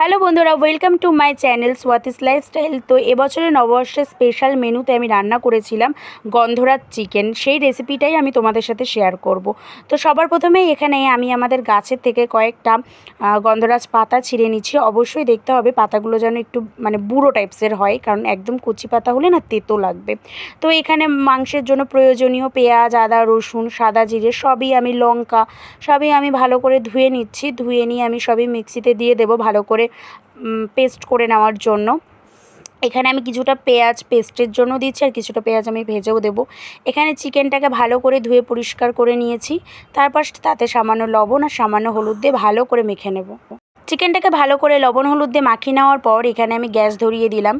Hello বন্ধুরা welcome to my channel Swati's lifestyle তো এবছরের নববর্ষের স্পেশাল মেনুতে আমি রান্না করেছিলাম গন্ধরাজ চিকেন সেই রেসিপিটাই আমি তোমাদের সাথে শেয়ার করব। তো সবার প্রথমেই এখানে আমি আমাদের গাছের থেকে কয়েকটা গন্ধরাজ পাতা ছিঁড়ে নিচ্ছি। অবশ্যই দেখতে হবে পাতাগুলো যেন একটু মানে বুড়ো টাইপসের হয়, কারণ একদম কচি পাতা হলে না তেতো লাগবে। তো এখানে মাংসের জন্য প্রয়োজনীয় পেঁয়াজ, আদা, রসুন, সাদা জিরে, সবই আমি লঙ্কা, সবই আমি ভালো করে ধুয়ে নিচ্ছি। ধুয়ে নিয়ে আমি সবই মিক্সিতে দিয়ে দেবো ভালো করে পেস্ট করে নেওয়ার জন্য। এখানে আমি কিছুটা পেঁয়াজ পেস্টের জন্য দিচ্ছি আর কিছুটা পেঁয়াজ আমি ভেজেও দেবো। এখানে চিকেনটাকে ভালো করে ধুয়ে পরিষ্কার করে নিয়েছি। তারপর তাতে সামান্য লবণ আর সামান্য হলুদ দিয়ে ভালো করে মেখে নেব। চিকেনটাকে ভালো করে লবণ হলুদ দিয়ে মাখিয়ে নেওয়ার পর এখানে আমি গ্যাস ধরিয়ে দিলাম।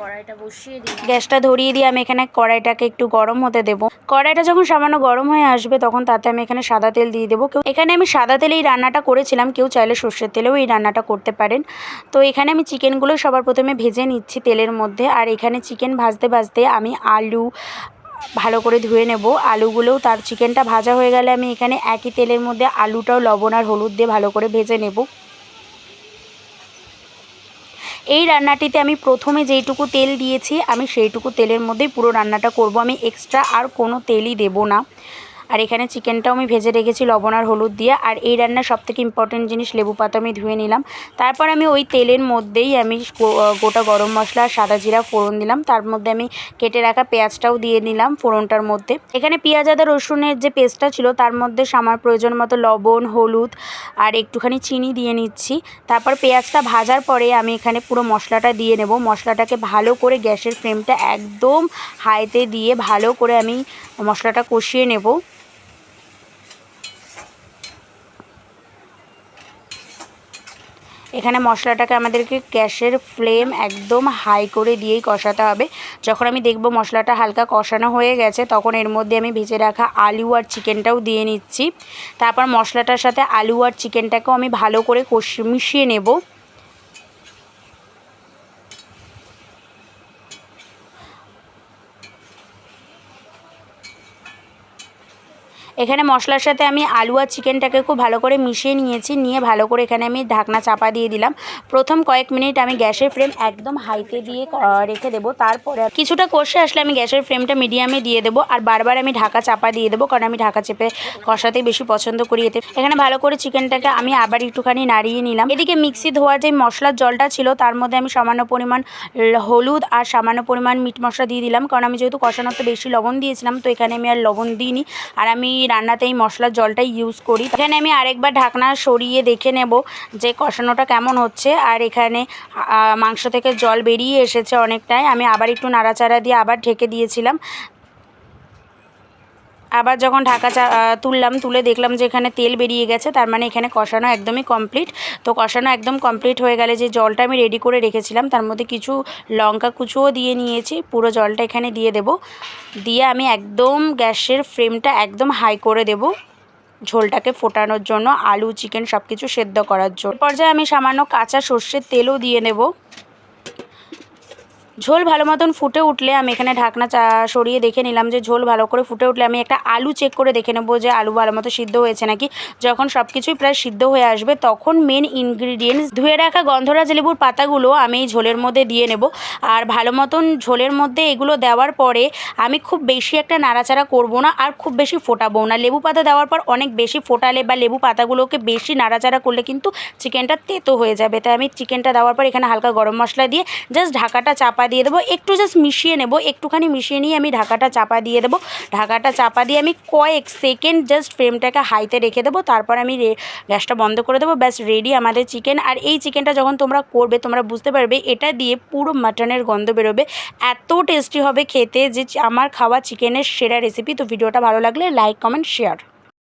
কড়াইটা বসিয়ে দিই গ্যাসটা ধরিয়ে দিয়ে আমি এখানে কড়াইটাকে একটু গরম হতে দেবো। কড়াইটা যখন সামান্য গরম হয়ে আসবে, তখন তাতে আমি এখানে সাদা তেল দিয়ে দেবো। এখানে আমি সাদা তেলে এই রান্নাটা করেছিলাম, কেউ চাইলে সর্ষের তেলেও এই রান্নাটা করতে পারেন। তো এখানে আমি চিকেনগুলো সবার প্রথমে ভেজে নিচ্ছি তেলের মধ্যে। আর এখানে চিকেন ভাজতে ভাজতে আমি আলু ভালো করে ধুয়ে নেব। আলুগুলোও তার চিকেনটা ভাজা হয়ে গেলে আমি এখানে একই তেলের মধ্যে আলুটাও, লবণ আর হলুদ দিয়ে ভালো করে ভেজে নেব। এই রান্নাটিতে আমি প্রথমে যেইটুকু তেল দিয়েছি, আমি সেইটুকু তেলের মধ্যেই পুরো রান্নাটা করব। আমি এক্সট্রা আর কোনো তেলই দেব না। আর এখানে চিকেনটাও আমি ভেজে রেখেছি, লবণ আর হলুদ দিয়ে। আর এই রান্নার সবথেকে ইম্পর্টেন্ট জিনিস, লেবু পাতা আমি ধুয়ে নিলাম। তারপর আমি ওই তেলের মধ্যেই আমি গোটা গরম মশলা আর সাদা জিরা ফোড়ন দিলাম। তার মধ্যে আমি কেটে রাখা পেঁয়াজটাও দিয়ে নিলাম ফোড়নটার মধ্যে। এখানে পেঁয়াজ আদা রসুনের যে পেস্টটা ছিল, তার মধ্যে আমার প্রয়োজন মতো লবণ, হলুদ আর একটুখানি চিনি দিয়ে নিচ্ছি। তারপর পেঁয়াজটা ভাজার পরে আমি এখানে পুরো মশলাটা দিয়ে নেব। মশলাটাকে ভালো করে গ্যাসের ফ্লেমটা একদম হাইতে দিয়ে ভালো করে আমি মশলাটা কষিয়ে নেব। এখানে মশলাটাকে আমাদেরকে গ্যাসের ফ্লেম একদম হাই করে দিয়েই কষাতে হবে। যখন আমি দেখব মশলাটা হালকা কষানো হয়ে গেছে, তখন এর মধ্যে আমি ভেজে রাখা আলু আর চিকেনটাও দিয়ে নিচ্ছি। তারপর মশলাটার সাথে আলু আর চিকেনটাকেও আমি ভালো করে কষি মিশিয়ে নেব। এখানে মশলার সাথে আমি আলু আর চিকেনটাকে খুব ভালো করে মিশিয়ে নিয়েছি, নিয়ে ভালো করে এখানে আমি ঢাকনা চাপা দিয়ে দিলাম। প্রথম কয়েক মিনিট আমি গ্যাসের ফ্লেম একদম হাইতে দিয়ে রেখে দেবো। তারপরে কিছুটা কষে আসলে আমি গ্যাসের ফ্লেমটা মিডিয়ামে দিয়ে দেবো আর বারবার আমি ঢাকা চাপা দিয়ে দেবো কারণ আমি ঢাকা চেপে কষাতেই বেশি পছন্দ করি এতে। এখানে ভালো করে চিকেনটাকে আমি আবার একটুখানি নাড়িয়ে নিলাম। এদিকে মিক্সি ধোয়ার যে মশলার জলটা ছিল, তার মধ্যে আমি সামান্য পরিমাণ হলুদ আর সামান্য পরিমাণ মিট মশলা দিয়ে দিলাম। কারণ আমি যেহেতু কষানোতে বেশি লবণ দিয়েছিলাম, তো এখানে আমি আর লবণ দিইনি। আর আমি রান্নাতে এই মশলার জলটাই ইউজ করি। এখানে আমি আরেকবার ঢাকনা সরিয়ে দেখে নেব যে কষানোটা কেমন হচ্ছে। আর এখানে মাংস থেকে জল বেরিয়ে এসেছে অনেকটাই। আমি আবার একটু নাড়াচাড়া দিয়ে আবার ঢেকে দিয়েছিলাম। আবার যখন ঢাকা চা তুললাম, তুলে দেখলাম যে এখানে তেল বেরিয়ে গেছে, তার মানে এখানে কষানো একদমই কমপ্লিট তো কষানো একদম কমপ্লিট হয়ে গেলে যে জলটা আমি রেডি করে রেখেছিলাম, তার মধ্যে কিছু লঙ্কা কুচুও দিয়ে নিয়েছি। পুরো জলটা এখানে দিয়ে দেব। দিয়ে আমি একদম গ্যাসের ফ্লেমটা একদম হাই করে দেব ঝোলটাকে ফোটানোর জন্য, আলু চিকেন সব কিছু সেদ্ধ করার জন্য। পর্যায়ে আমি সামান্য কাঁচা সর্ষের তেলও দিয়ে নেব। ঝোল ভালো মতন ফুটে উঠলে আমি এখানে ঢাকনা চা সরিয়ে দেখে নিলাম যে ঝোল ভালো করে ফুটে উঠলে আমি একটা আলু চেক করে দেখে নেব যে আলু ভালো মতো সিদ্ধ হয়েছে নাকি। যখন সব কিছুই প্রায় সিদ্ধ হয়ে আসবে, তখন মেন ইনগ্রিডিয়েন্টস ধুয়ে রাখা গন্ধরাজ লেবুর পাতাগুলো আমি এই ঝোলের মধ্যে দিয়ে নেব। আর ভালো মতন ঝোলের মধ্যে এগুলো দেওয়ার পরে আমি খুব বেশি একটা নাড়াচাড়া করব না আর খুব বেশি ফোটাবো না। লেবু পাতা দেওয়ার পর অনেক বেশি ফোটালে বা লেবু পাতাগুলোকে বেশি নাড়াচাড়া করলে কিন্তু চিকেনটা তেতো হয়ে যাবে। তাই আমি চিকেনটা দেওয়ার পর এখানে হালকা গরম মশলা দিয়ে জাস্ট ঢাকাটা চাপা দিয়ে দেবো। একটু জাস্ট মিশিয়ে নেব। একটুখানি মিশিয়ে নিয়ে আমি ঢাকাটা চাপা দিয়ে দেবো। ঢাকাটা চাপা দিয়ে আমি কয়েক সেকেন্ড জাস্ট ফ্লেমটাকে হাইতে রেখে দেবো। তারপর আমি গ্যাসটা বন্ধ করে দেবো। ব্যাস রেডি আমাদের চিকেন আর এই চিকেনটা যখন তোমরা করবে, তোমরা বুঝতে পারবে, এটা দিয়ে পুরো মাটনের গন্ধ বেরোবে। এত টেস্টি হবে খেতে যে আমার খাওয়া চিকেনের সেরা রেসিপি তো ভিডিওটা ভালো লাগলে লাইক কমেন্ট শেয়ার